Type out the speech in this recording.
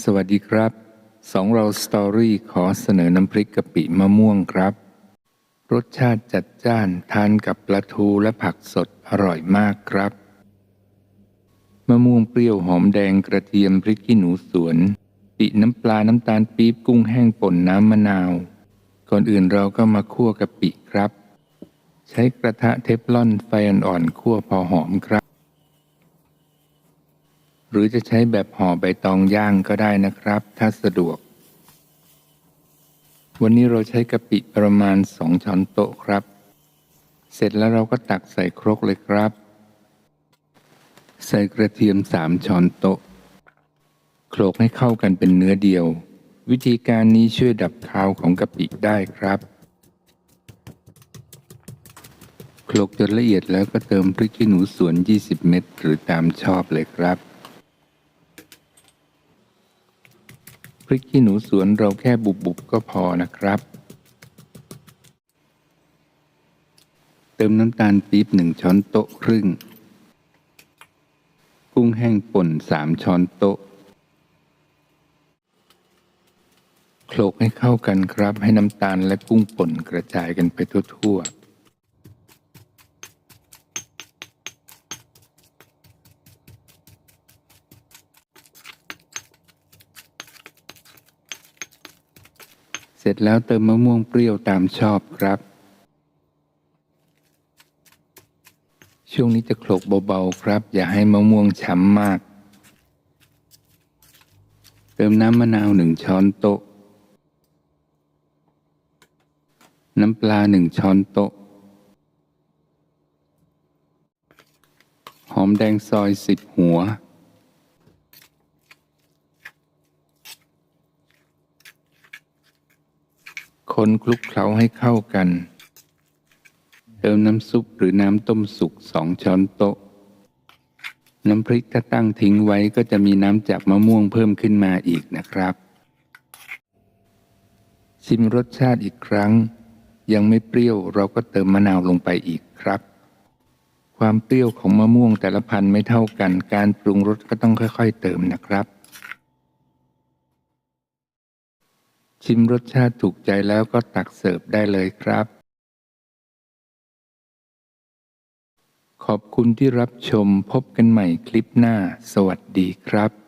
สวัสดีครับ สองเราสตอรี่ขอเสนอน้ำพริกกะปิมะม่วงครับ รสชาติจัดจ้านทานกับปลาทูและผักสดอร่อยมากครับ มะม่วงเปรี้ยวหอมแดงกระเทียมพริกขี้หนูสวนปิน้ำปลาน้ำตาลปี๊บกุ้งแห้งป่นน้ำมะนาว ก่อนอื่นเราก็มาคั่วกะปิครับ ใช้กระทะเทฟลอนไฟอ่อนๆคั่วพอหอมครับ หรือจะใช้แบบห่อใบตองย่างก็ได้นะครับ ถ้าสะดวก วันนี้เราใช้กะปิประมาณสองช้อนโต๊ะครับ เสร็จแล้วเราก็ตักใส่ครกเลยครับ ใส่กระเทียมสามช้อนโต๊ะโขลกให้เข้ากันเป็นเนื้อเดียว วิธีการนี้ช่วยดับคาวของกะปิได้ครับโขลกจนละเอียดแล้วก็เติมพริกขี้หนูสวน 20 เม็ดหรือตามชอบเลยครับ พริกขี้หนูสวนเราแค่บุบๆก็พอนะครับ เติมน้ำตาลปี๊บหนึ่งช้อนโต๊ะครึ่ง กุ้งแห้งป่นสามช้อนโต๊ะโขลกให้เข้ากันครับให้น้ำตาลและกุ้งป่นกระจายกันไปทั่วๆ เสร็จแล้วเติมมะม่วงเปรี้ยวตามชอบครับ ช่วงนี้จะโขลกเบาๆครับ อย่าให้มะม่วงช้ำมาก เติมน้ำมะนาวหนึ่งช้อนโต๊ะ น้ำปลาหนึ่งช้อนโต๊ะ หอมแดงซอยสิบหัว คนคลุกเคล้าให้เข้ากัน เติมน้ำซุปหรือน้ำต้มสุกสองช้อนโต๊ะ น้ำพริกถ้าตั้งทิ้งไว้ก็จะมีน้ำจากมะม่วงเพิ่มขึ้นมาอีกนะครับ ชิมรสชาติอีกครั้ง ยังไม่เปรี้ยวเราก็เติมมะนาวลงไปอีกครับ ความเปรี้ยวของมะม่วงแต่ละพันธุ์ไม่เท่ากัน การปรุงรสก็ต้องค่อย ๆ เติมนะครับ ชิมรสชาติถูกใจแล้วก็ตักเสิร์ฟได้เลยครับ ขอบคุณที่รับชมพบกันใหม่คลิปหน้า สวัสดีครับ